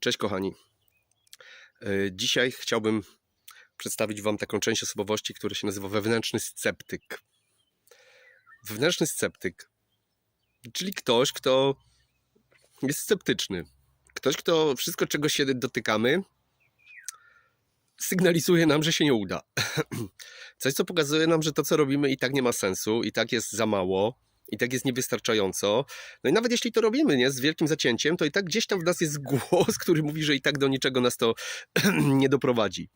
Cześć kochani. E, Dzisiaj chciałbym przedstawić Wam taką część osobowości, która się nazywa wewnętrzny sceptyk. Wewnętrzny sceptyk, czyli ktoś, kto jest sceptyczny. Ktoś, kto wszystko, czego się dotykamy, sygnalizuje nam, że się nie uda. Coś, co pokazuje nam, że to, co robimy, i tak nie ma sensu, i tak jest za mało, i tak jest niewystarczająco. No i nawet jeśli to robimy nie, z wielkim zacięciem, to i tak gdzieś tam w nas jest głos, który mówi, że i tak do niczego nas to nie doprowadzi.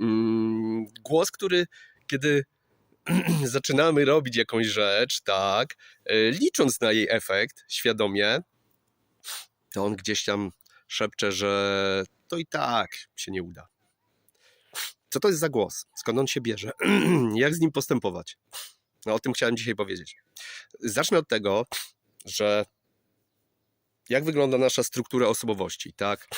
Mm, Głos, który kiedy zaczynamy robić jakąś rzecz, tak, y, licząc na jej efekt świadomie, to on gdzieś tam szepcze, że to i tak się nie uda. Co to jest za głos? Skąd on się bierze? Jak z nim postępować? No o tym chciałem dzisiaj powiedzieć. Zacznę od tego, że jak wygląda nasza struktura osobowości, tak?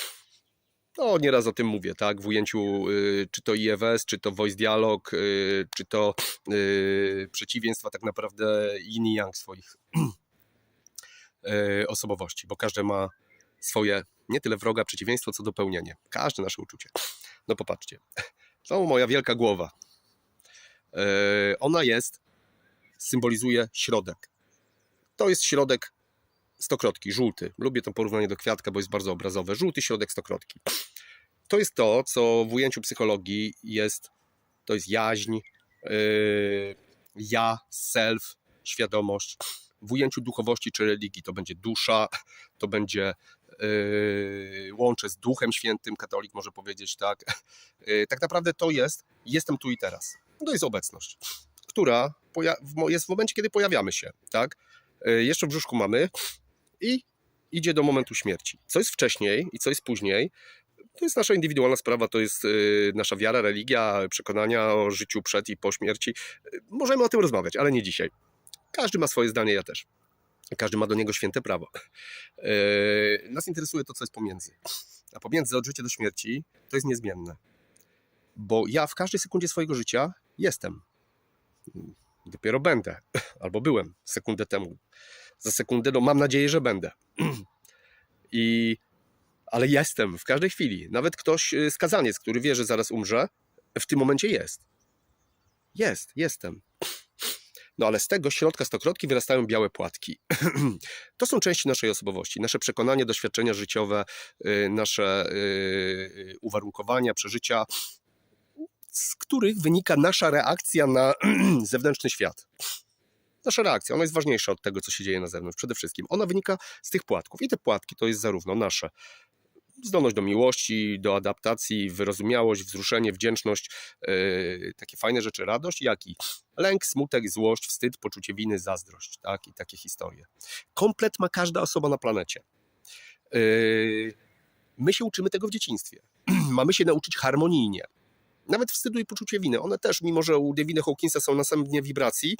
No, nieraz o tym mówię, tak? W ujęciu y, czy to IFS, czy to voice dialog, y, czy to y, przeciwieństwa tak naprawdę yin i yang swoich y, osobowości, bo każde ma swoje nie tyle wroga przeciwieństwo, co dopełnienie. Każde nasze uczucie. No popatrzcie. To moja wielka głowa. Y, Ona jest symbolizuje środek. To jest środek stokrotki, żółty. Lubię to porównanie do kwiatka, bo jest bardzo obrazowe. Żółty środek stokrotki. To jest to, co w ujęciu psychologii jest, to jest jaźń, yy, ja, self, świadomość. W ujęciu duchowości czy religii to będzie dusza, to będzie yy, łącze z Duchem Świętym, katolik może powiedzieć tak. Yy, tak naprawdę to jest, jestem tu i teraz. To jest obecność która jest w momencie, kiedy pojawiamy się, tak? Y, Jeszcze w brzuszku mamy i idzie do momentu śmierci. Co jest wcześniej i co jest później, to jest nasza indywidualna sprawa, to jest y, nasza wiara, religia, przekonania o życiu przed i po śmierci. Y, Możemy o tym rozmawiać, ale nie dzisiaj. Każdy ma swoje zdanie, ja też. Każdy ma do niego święte prawo. Nas interesuje to, co jest pomiędzy. A pomiędzy od życia do śmierci to jest niezmienne. Bo ja w każdej sekundzie swojego życia jestem dopiero będę, albo byłem sekundę temu. Za sekundę, no mam nadzieję, że będę. I, ale jestem w każdej chwili. Nawet ktoś, y, skazaniec, który wie, że zaraz umrze, w tym momencie jest. Jest, jestem. No ale z tego środka stokrotki wyrastają białe płatki. To są części naszej osobowości, nasze przekonanie, doświadczenia życiowe, y, nasze y, uwarunkowania, przeżycia, z których wynika nasza reakcja na zewnętrzny świat. Nasza reakcja, ona jest ważniejsza od tego, co się dzieje na zewnątrz. Przede wszystkim ona wynika z tych płatków. I te płatki to jest zarówno nasze zdolność do miłości, do adaptacji, wyrozumiałość, wzruszenie, wdzięczność, yy, takie fajne rzeczy, radość, jak i lęk, smutek, złość, wstyd, poczucie winy, zazdrość, tak? I takie historie. Komplet ma każda osoba na planecie. Yy, my się uczymy tego w dzieciństwie. Mamy się nauczyć harmonijnie nawet wstydu i poczucie winy, one też, mimo że u Devina Hawkinsa są na samym dnie wibracji,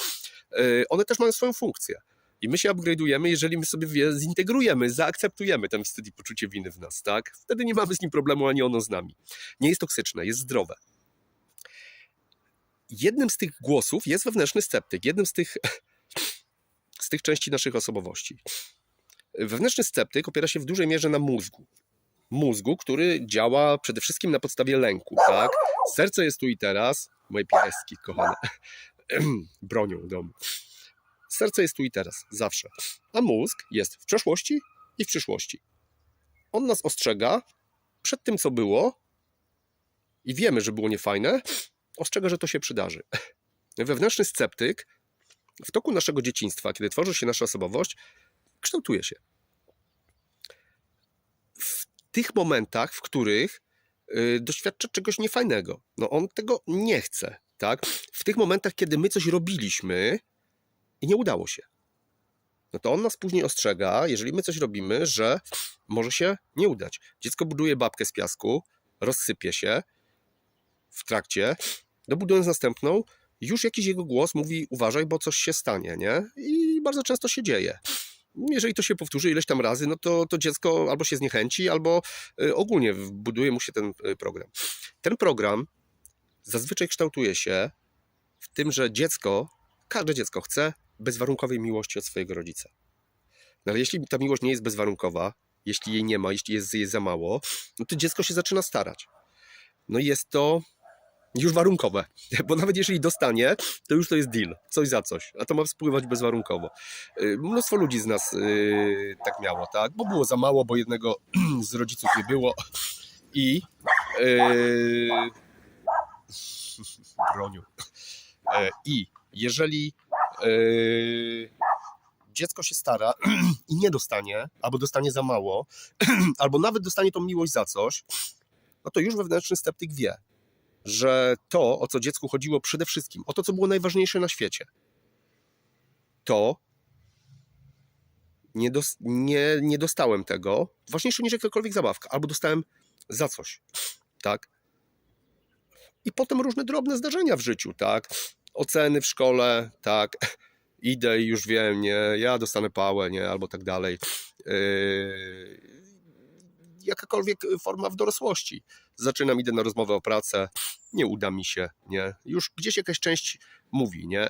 yy, one też mają swoją funkcję. I my się upgrade'ujemy, jeżeli my sobie wie- zintegrujemy, zaakceptujemy ten wstyd i poczucie winy w nas, tak? Wtedy nie mamy z nim problemu, ani ono z nami. Nie jest toksyczne, jest zdrowe. Jednym z tych głosów jest wewnętrzny sceptyk, jednym z tych, z tych części naszych osobowości. Wewnętrzny sceptyk opiera się w dużej mierze na mózgu mózgu, który działa przede wszystkim na podstawie lęku, tak? Serce jest tu i teraz, moje pieski kochane, bronią domu. Serce jest tu i teraz, zawsze. A mózg jest w przeszłości i w przyszłości. On nas ostrzega przed tym, co było i wiemy, że było niefajne, ostrzega, że to się przydarzy. Wewnętrzny sceptyk w toku naszego dzieciństwa, kiedy tworzy się nasza osobowość, kształtuje się tych momentach, w których y, doświadcza czegoś niefajnego. No on tego nie chce, tak? W tych momentach, kiedy my coś robiliśmy i nie udało się. No to on nas później ostrzega, jeżeli my coś robimy, że może się nie udać. Dziecko buduje babkę z piasku, rozsypie się w trakcie, dobudując następną, już jakiś jego głos mówi uważaj, bo coś się stanie, nie? I bardzo często się dzieje jeżeli to się powtórzy ileś tam razy, no to, to dziecko albo się zniechęci, albo y, ogólnie buduje mu się ten y, program. Ten program zazwyczaj kształtuje się w tym, że dziecko, każde dziecko chce bezwarunkowej miłości od swojego rodzica. No ale jeśli ta miłość nie jest bezwarunkowa, jeśli jej nie ma, jeśli jest jej za mało, no to dziecko się zaczyna starać. No i jest to już warunkowe, bo nawet jeżeli dostanie, to już to jest deal, coś za coś, a to ma spływać bezwarunkowo. Y, Mnóstwo ludzi z nas y, tak miało, tak, bo było za mało, bo jednego z rodziców nie było. I yy, broniu. E, I jeżeli e, dziecko się stara i nie dostanie, albo dostanie za mało, albo nawet dostanie tą miłość za coś, no to już wewnętrzny sceptyk wie, że to, o co dziecku chodziło przede wszystkim, o to, co było najważniejsze na świecie, to nie, dos- nie, nie dostałem tego, ważniejsze niż jakakolwiek zabawka, albo dostałem za coś, tak? I potem różne drobne zdarzenia w życiu, tak? Oceny w szkole, tak? Idę i już wiem, nie, ja dostanę pałę, nie, albo tak dalej. Yy, jakakolwiek forma w dorosłości. Zaczynam, idę na rozmowę o pracę, nie uda mi się, nie. Już gdzieś jakaś część mówi, nie.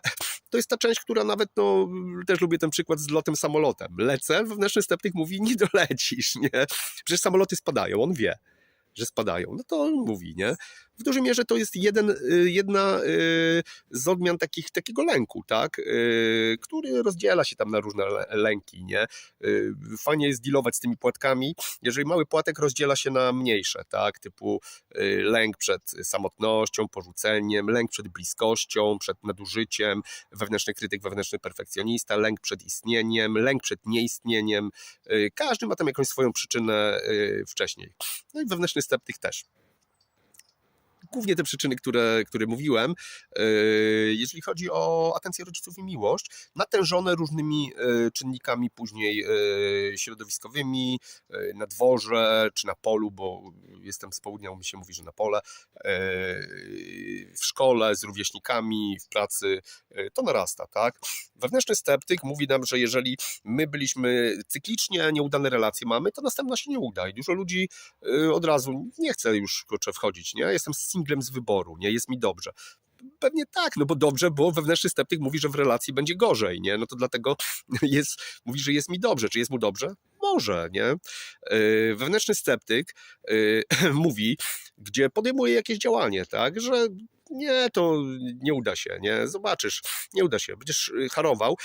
To jest ta część, która nawet, no, też lubię ten przykład z lotem samolotem. Lecę, wewnętrzny sceptyk mówi, nie dolecisz, nie. Przecież samoloty spadają, on wie że spadają. No to on mówi, nie? W dużej mierze to jest jeden, y, jedna y, z odmian takich, takiego lęku, tak? Y, Który rozdziela się tam na różne lęki, nie? Fajnie jest dealować z tymi płatkami, jeżeli mały płatek rozdziela się na mniejsze, tak? Typu lęk przed samotnością, porzuceniem, lęk przed bliskością, przed nadużyciem, wewnętrzny krytyk, wewnętrzny perfekcjonista, lęk przed istnieniem, lęk przed nieistnieniem. Każdy ma tam jakąś swoją przyczynę wcześniej. No i wewnętrzny sceptyk też. Głównie te przyczyny, które, które mówiłem, yy, jeżeli chodzi o atencję rodziców i miłość, natężone różnymi yy, czynnikami później yy, środowiskowymi, na dworze czy na polu, bo jestem z południa, mi się mówi, że na pole, w szkole, z rówieśnikami, w pracy, to narasta, tak? Wewnętrzny sceptyk mówi nam, że jeżeli my byliśmy cyklicznie, nieudane relacje mamy, to następna się nie uda i dużo ludzi od razu nie chce już wchodzić, nie? Jestem singlem z wyboru, nie? Jest mi dobrze. Pewnie tak, no bo dobrze, bo wewnętrzny sceptyk mówi, że w relacji będzie gorzej, nie? No to dlatego jest, mówi, że jest mi dobrze. Czy jest mu dobrze? Może, nie? Y, Wewnętrzny sceptyk y, mówi, gdzie podejmuje jakieś działanie, tak? Że nie, to nie uda się, nie? Zobaczysz, nie uda się, będziesz y, harował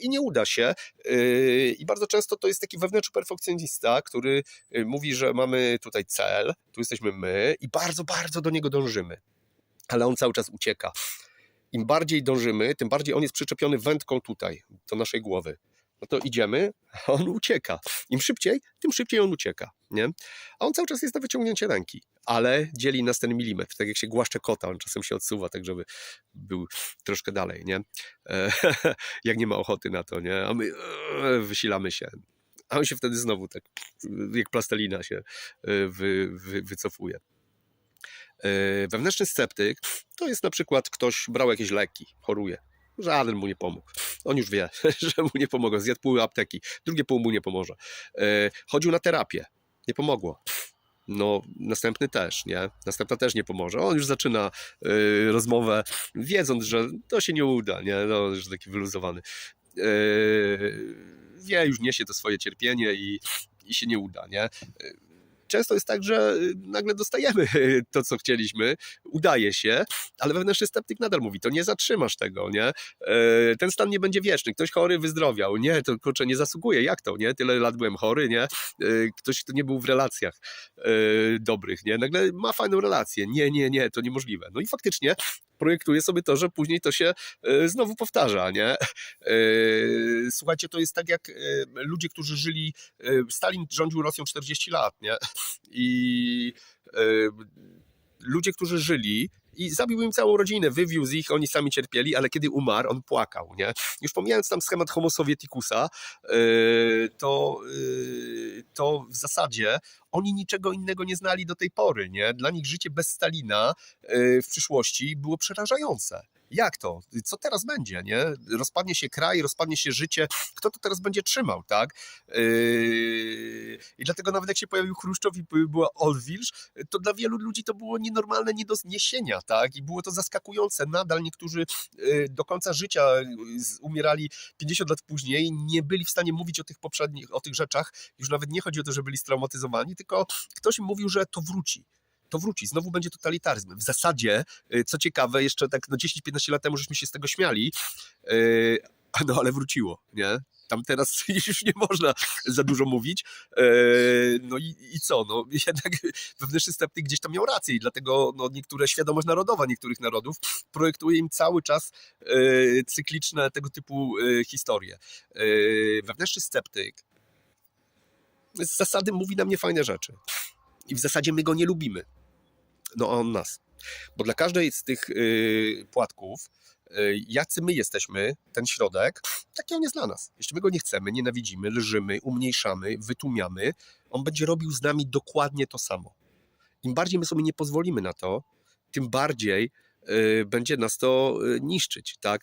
i nie uda się. y, I bardzo często to jest taki wewnętrzny perfekcjonista, który y, mówi, że mamy tutaj cel, tu jesteśmy my i bardzo, bardzo do niego dążymy. Ale on cały czas ucieka. Im bardziej dążymy, tym bardziej on jest przyczepiony wędką tutaj, do naszej głowy. No to idziemy, a on ucieka. Im szybciej, tym szybciej on ucieka, nie? A on cały czas jest na wyciągnięcie ręki, ale dzieli nas ten milimetr, tak jak się głaszcze kota, on czasem się odsuwa, tak żeby był troszkę dalej, nie? E, jak nie ma ochoty na to, nie? A my e, wysilamy się. A on się wtedy znowu tak, jak plastelina się e, wy, wy, wycofuje. E, Wewnętrzny sceptyk to jest na przykład ktoś brał jakieś leki, choruje. Żaden mu nie pomógł. On już wie, że mu nie pomogą. Zjadł pół apteki, drugie pół mu nie pomoże. E, Chodził na terapię, nie pomogło. No, następny też, nie? Następna też nie pomoże. On już zaczyna y, rozmowę, wiedząc, że to się nie uda, nie? No, już taki wyluzowany. Y, wie, już niesie to swoje cierpienie i, i się nie uda, nie? Często jest tak, że y, nagle dostajemy to, co chcieliśmy, udaje się, ale wewnętrzny sceptyk nadal mówi, to nie zatrzymasz tego, nie? E, Ten stan nie będzie wieczny, ktoś chory wyzdrowiał, nie, to kurczę, nie zasługuje, jak to, nie? Tyle lat byłem chory, nie? E, Ktoś, kto nie był w relacjach e, dobrych, nie? Nagle ma fajną relację, nie, nie, nie, to niemożliwe. No i faktycznie projektuje sobie to, że później to się e, znowu powtarza, nie? E, Słuchajcie, to jest tak jak e, ludzie, którzy żyli, Stalin rządził Rosją 40 lat, nie? I ludzie, którzy żyli i zabił im całą rodzinę, wywiózł ich, oni sami cierpieli, ale kiedy umarł, on płakał, nie? Już pomijając tam schemat homo sovieticusa, yy, to, yy, to w zasadzie oni niczego innego nie znali do tej pory, nie? Dla nich życie bez Stalina yy, w przyszłości było przerażające. Jak to? Co teraz będzie, nie? Rozpadnie się kraj, rozpadnie się życie, kto to teraz będzie trzymał, tak? Yy, I dlatego nawet jak się pojawił Chruszczow i była odwilż, to dla wielu ludzi to było nienormalne, nie do zniesienia, tak? I było to zaskakujące. Nadal niektórzy yy, do końca życia yy, umierali 50 lat później, nie byli w stanie mówić o tych poprzednich, o tych rzeczach. Już nawet nie chodzi o to, że byli straumatyzowani, tylko ktoś mówił, że to wróci. To wróci, znowu będzie totalitaryzm. W zasadzie, yy, co ciekawe, jeszcze tak no 10-15 lat temu żeśmy się z tego śmiali, yy, no ale wróciło, nie? Tam teraz już nie można za dużo mówić. E, No i, i co? No, jednak wewnętrzny sceptyk gdzieś tam miał rację i dlatego no, niektóre świadomość narodowa niektórych narodów projektuje im cały czas cykliczne tego typu historie. Wewnętrzny sceptyk z zasady mówi nam niefajne rzeczy. I w zasadzie my go nie lubimy. No on nas. Bo dla każdej z tych y, płatków, y, jacy my jesteśmy, ten środek, taki on jest dla nas. Jeśli my go nie chcemy, nienawidzimy, lżymy, umniejszamy, wytłumiamy, on będzie robił z nami dokładnie to samo. Im bardziej my sobie nie pozwolimy na to, tym bardziej y, będzie nas to y, niszczyć, tak?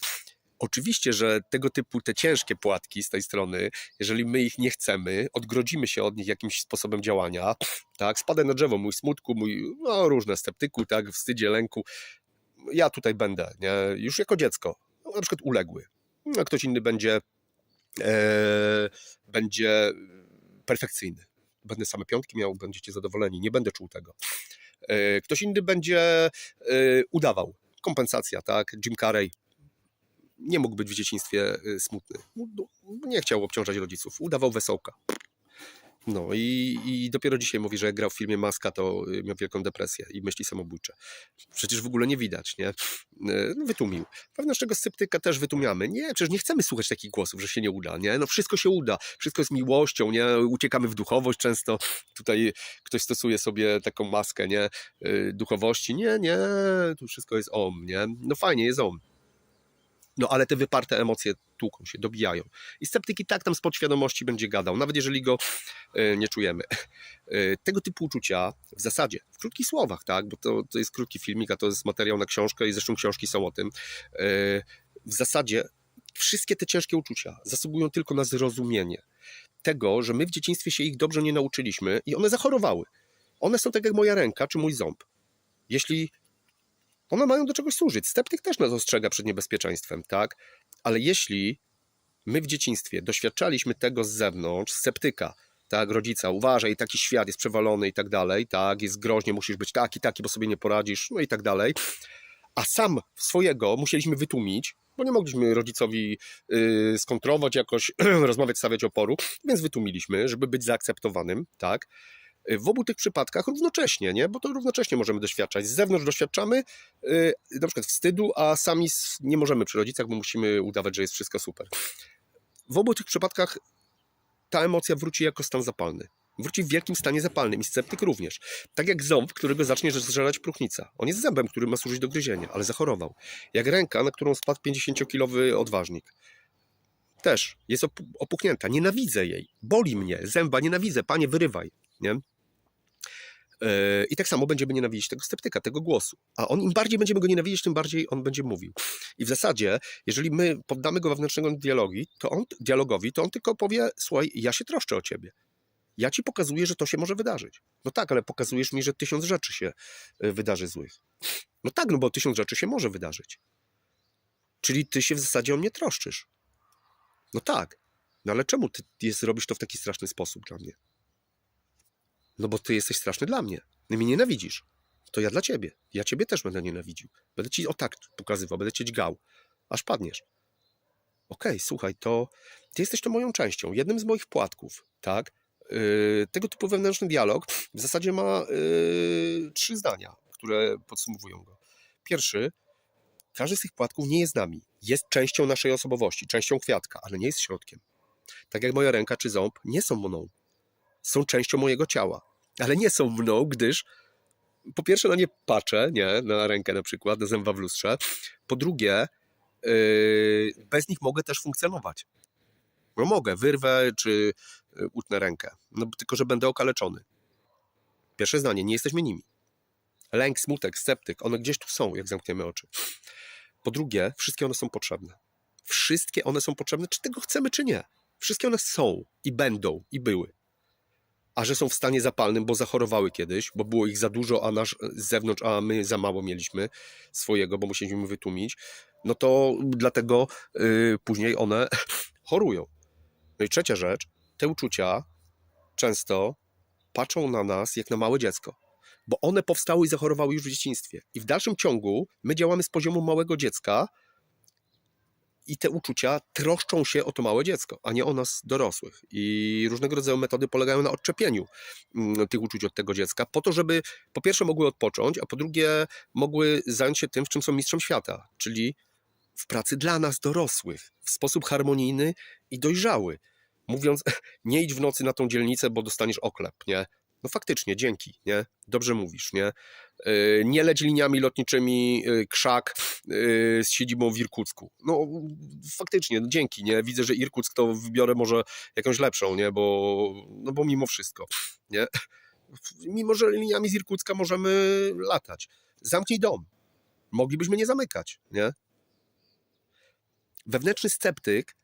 Oczywiście, że tego typu te ciężkie płatki z tej strony, jeżeli my ich nie chcemy, odgrodzimy się od nich jakimś sposobem działania, tak, spadaj na drzewo, mój smutku, mój, no różne sceptyku, tak, wstydzie, lęku, ja tutaj będę, nie, już jako dziecko, no, na przykład uległy, no, ktoś inny będzie, e, będzie perfekcyjny, będę same piątki miał, będziecie zadowoleni, nie będę czuł tego. E, Ktoś inny będzie e, udawał, kompensacja, tak, Jim Carrey, nie mógł być w dzieciństwie y, smutny. Nie chciał obciążać rodziców. Udawał wesołka. No i, i dopiero dzisiaj mówi, że jak grał w filmie Maska, to y, miał wielką depresję i myśli samobójcze. Przecież w ogóle nie widać, nie? Y, No, wytłumił. Wewnętrznego sceptyka też wytłumiamy. Nie, przecież nie chcemy słuchać takich głosów, że się nie uda, nie? No wszystko się uda. Wszystko jest miłością, nie? Uciekamy w duchowość często. Tutaj ktoś stosuje sobie taką maskę, nie? Duchowości. Nie, nie, tu wszystko jest om, nie? No fajnie, jest om. No ale te wyparte emocje tłuką się, dobijają. I sceptyk i tak tam z podświadomości będzie gadał, nawet jeżeli go e, nie czujemy. E, Tego typu uczucia w zasadzie, w krótkich słowach, tak, bo to, to jest krótki filmik, a to jest materiał na książkę i zresztą książki są o tym. e, W zasadzie wszystkie te ciężkie uczucia zasługują tylko na zrozumienie tego, że my w dzieciństwie się ich dobrze nie nauczyliśmy i one zachorowały. One są tak jak moja ręka czy mój ząb. Jeśli one mają do czegoś służyć. Sceptyk też nas ostrzega przed niebezpieczeństwem, tak? Ale jeśli my w dzieciństwie doświadczaliśmy tego z zewnątrz, sceptyka, tak, rodzica, uważaj, taki świat jest przewalony i tak dalej, tak, jest groźnie, musisz być taki, taki, bo sobie nie poradzisz, no i tak dalej, a sam swojego musieliśmy wytłumić, bo nie mogliśmy rodzicowi yy, skontrować jakoś, rozmawiać, stawiać oporu, więc wytłumiliśmy, żeby być zaakceptowanym, tak, w obu tych przypadkach równocześnie, nie? bo to równocześnie możemy doświadczać. Z zewnątrz doświadczamy yy, na przykład wstydu, a sami nie możemy przy rodzicach, bo musimy udawać, że jest wszystko super. W obu tych przypadkach ta emocja wróci jako stan zapalny. Wróci w wielkim stanie zapalnym i sceptyk również. Tak jak ząb, którego zacznie zżerać próchnica. On jest zębem, który ma służyć do gryzienia, ale zachorował. Jak ręka, na którą spadł 50-kilowy odważnik. Też jest opu- opuchnięta. Nienawidzę jej. Boli mnie. Zęba nienawidzę. Panie, wyrywaj. Nie? Yy, I tak samo będziemy nienawidzić tego sceptyka, tego głosu. A on im bardziej będziemy go nienawidzić, tym bardziej on będzie mówił. I w zasadzie, jeżeli my poddamy go wewnętrznemu dialogi, to on, dialogowi, to on tylko powie: Słuchaj, ja się troszczę o ciebie. Ja ci pokazuję, że to się może wydarzyć. No tak, ale pokazujesz mi, że tysiąc rzeczy się y, wydarzy złych. No tak, no bo tysiąc rzeczy się może wydarzyć. Czyli ty się w zasadzie o mnie troszczysz. No tak. No ale czemu ty jest, robisz to w taki straszny sposób dla mnie? No bo ty jesteś straszny dla mnie. Ty mnie nienawidzisz. To ja dla ciebie. Ja ciebie też będę nienawidził. Będę ci o tak pokazywał, będę cię dźgał, aż padniesz. Okej, słuchaj, to ty jesteś to moją częścią, jednym z moich płatków, tak? Yy, tego typu wewnętrzny dialog w zasadzie ma yy, trzy zdania, które podsumowują go. Pierwszy, każdy z tych płatków nie jest nami. Jest częścią naszej osobowości, częścią kwiatka, ale nie jest środkiem. Tak jak moja ręka czy ząb nie są mną. Są częścią mojego ciała, ale nie są mną, gdyż po pierwsze na nie patrzę, nie, na rękę na przykład, na zęba w lustrze. Po drugie, yy, bez nich mogę też funkcjonować. No mogę, wyrwę czy y, utnę rękę, no tylko że będę okaleczony. Pierwsze zdanie, nie jesteśmy nimi. Lęk, smutek, sceptyk, one gdzieś tu są, jak zamkniemy oczy. Po drugie, wszystkie one są potrzebne. Wszystkie one są potrzebne, czy tego chcemy, czy nie. Wszystkie one są i będą i były. A że są w stanie zapalnym, bo zachorowały kiedyś, bo było ich za dużo, a nasz z zewnątrz, a my za mało mieliśmy swojego, bo musieliśmy wytłumić, no to dlatego y, później one chorują. No i trzecia rzecz, te uczucia często patrzą na nas jak na małe dziecko, bo one powstały i zachorowały już w dzieciństwie. I w dalszym ciągu my działamy z poziomu małego dziecka i te uczucia troszczą się o to małe dziecko, a nie o nas dorosłych. I różnego rodzaju metody polegają na odczepieniu mm, tych uczuć od tego dziecka, po to, żeby po pierwsze mogły odpocząć, a po drugie mogły zająć się tym, w czym są mistrzem świata, czyli w pracy dla nas dorosłych, w sposób harmonijny i dojrzały. Mówiąc, nie idź w nocy na tą dzielnicę, bo dostaniesz oklep, nie? No faktycznie, dzięki, nie? Dobrze mówisz, nie? Yy, Nie leć liniami lotniczymi yy, krzak yy, z siedzibą w Irkucku. No faktycznie, no dzięki, nie? Widzę, że Irkuck to wybiorę może jakąś lepszą, nie? Bo, no bo mimo wszystko, nie? Mimo, że liniami z Irkucka możemy latać. Zamknij dom. Moglibyśmy nie zamykać, nie? Wewnętrzny sceptyk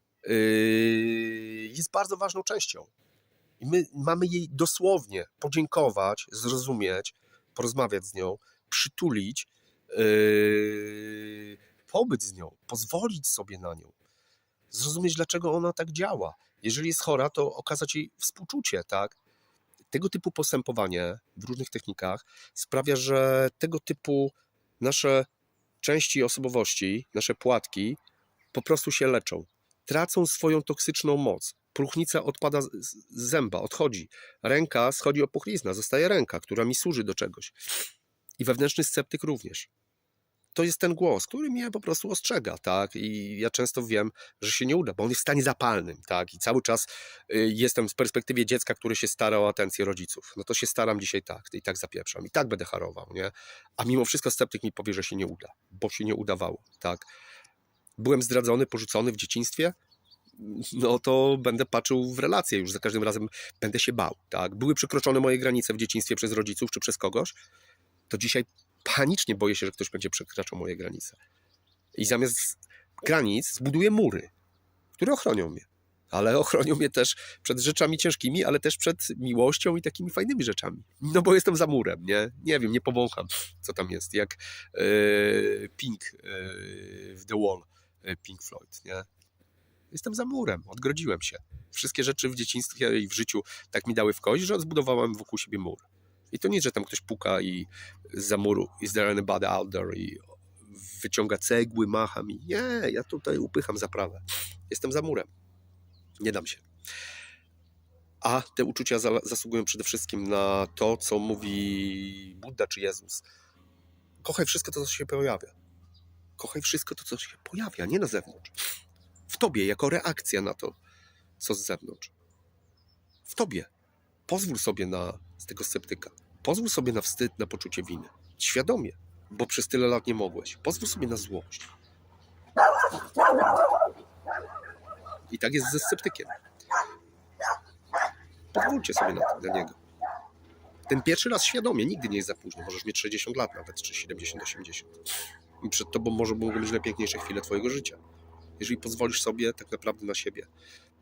jest bardzo ważną częścią. I my mamy jej dosłownie podziękować, zrozumieć, porozmawiać z nią, przytulić, yy, z nią, pozwolić sobie na nią, zrozumieć, dlaczego ona tak działa. Jeżeli jest chora, to okazać jej współczucie, tak? Tego typu postępowanie w różnych technikach sprawia, że tego typu nasze części osobowości, nasze płatki po prostu się leczą. Tracą swoją toksyczną moc. Próchnica odpada z zęba, odchodzi. Ręka schodzi opuchlizna, zostaje ręka, która mi służy do czegoś. I wewnętrzny sceptyk również. To jest ten głos, który mnie po prostu ostrzega, tak? I ja często wiem, że się nie uda, bo on jest w stanie zapalnym, tak? I cały czas y, jestem z perspektywy dziecka, który się stara o atencję rodziców. No to się staram dzisiaj tak, i tak zapieprzam, i tak będę harował, nie? A mimo wszystko sceptyk mi powie, że się nie uda, bo się nie udawało, tak? Byłem zdradzony, porzucony w dzieciństwie, no to będę patrzył w relacje już za każdym razem będę się bał, tak? Były przekroczone moje granice w dzieciństwie przez rodziców czy przez kogoś, to dzisiaj panicznie boję się, że ktoś będzie przekraczał moje granice. I zamiast granic zbuduję mury, które ochronią mnie. Ale ochronią mnie też przed rzeczami ciężkimi, ale też przed miłością i takimi fajnymi rzeczami. No bo jestem za murem, nie? Nie wiem, nie powącham, co tam jest. Jak yy, Pink yy, w The Wall, Pink Floyd, nie? Jestem za murem, odgrodziłem się. Wszystkie rzeczy w dzieciństwie i w życiu tak mi dały w kość, że zbudowałem wokół siebie mur. I to nie, że tam ktoś puka i za muru is there anybody out i wyciąga cegły, macha mi. Nie, ja tutaj upycham zaprawę. Jestem za murem. Nie dam się. A te uczucia za- zasługują przede wszystkim na to, co mówi Buddha czy Jezus. Kochaj wszystko to, co się pojawia. Kochaj wszystko to, co się pojawia, nie na zewnątrz w tobie, jako reakcja na to, co z zewnątrz. W tobie. Pozwól sobie na z tego sceptyka. Pozwól sobie na wstyd, na poczucie winy. Świadomie, bo przez tyle lat nie mogłeś. Pozwól sobie na złość. I tak jest ze sceptykiem. Pozwólcie sobie na, na niego. Ten pierwszy raz świadomie, nigdy nie jest za późno. Możesz mieć 60 lat nawet, czy 70, 80. Przed tobą może mogą być najpiękniejsze chwile twojego życia jeżeli pozwolisz sobie tak naprawdę na siebie,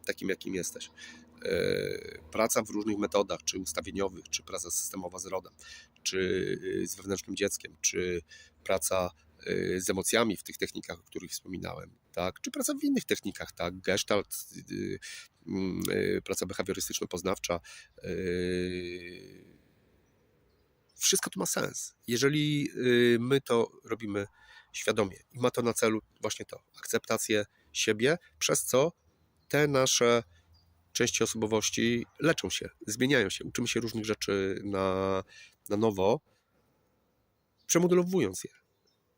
takim jakim jesteś. Yy, Praca w różnych metodach, czy ustawieniowych, czy praca systemowa z rodem, czy yy, z wewnętrznym dzieckiem, czy praca yy, z emocjami w tych technikach, o których wspominałem, tak? czy praca w innych technikach, tak? gestalt, yy, praca behawiorystyczno-poznawcza. Wszystko to ma sens. Jeżeli my to robimy świadomie. I ma to na celu właśnie to, akceptację siebie, przez co te nasze części osobowości leczą się, zmieniają się, uczymy się różnych rzeczy na, na nowo, przemodelowując je.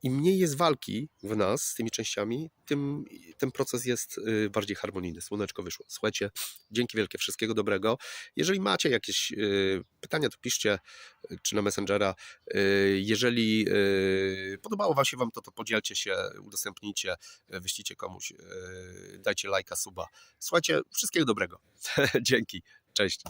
Im mniej jest walki w nas z tymi częściami, tym ten proces jest y, bardziej harmonijny. Słoneczko wyszło. Słuchajcie, dzięki wielkie, wszystkiego dobrego. Jeżeli macie jakieś y, pytania, to piszcie y, czy na Messengera. Jeżeli podobało Wam się Wam to, to podzielcie się, udostępnijcie, wyślijcie komuś, dajcie lajka, suba. Słuchajcie, wszystkiego dobrego. Dzięki, cześć.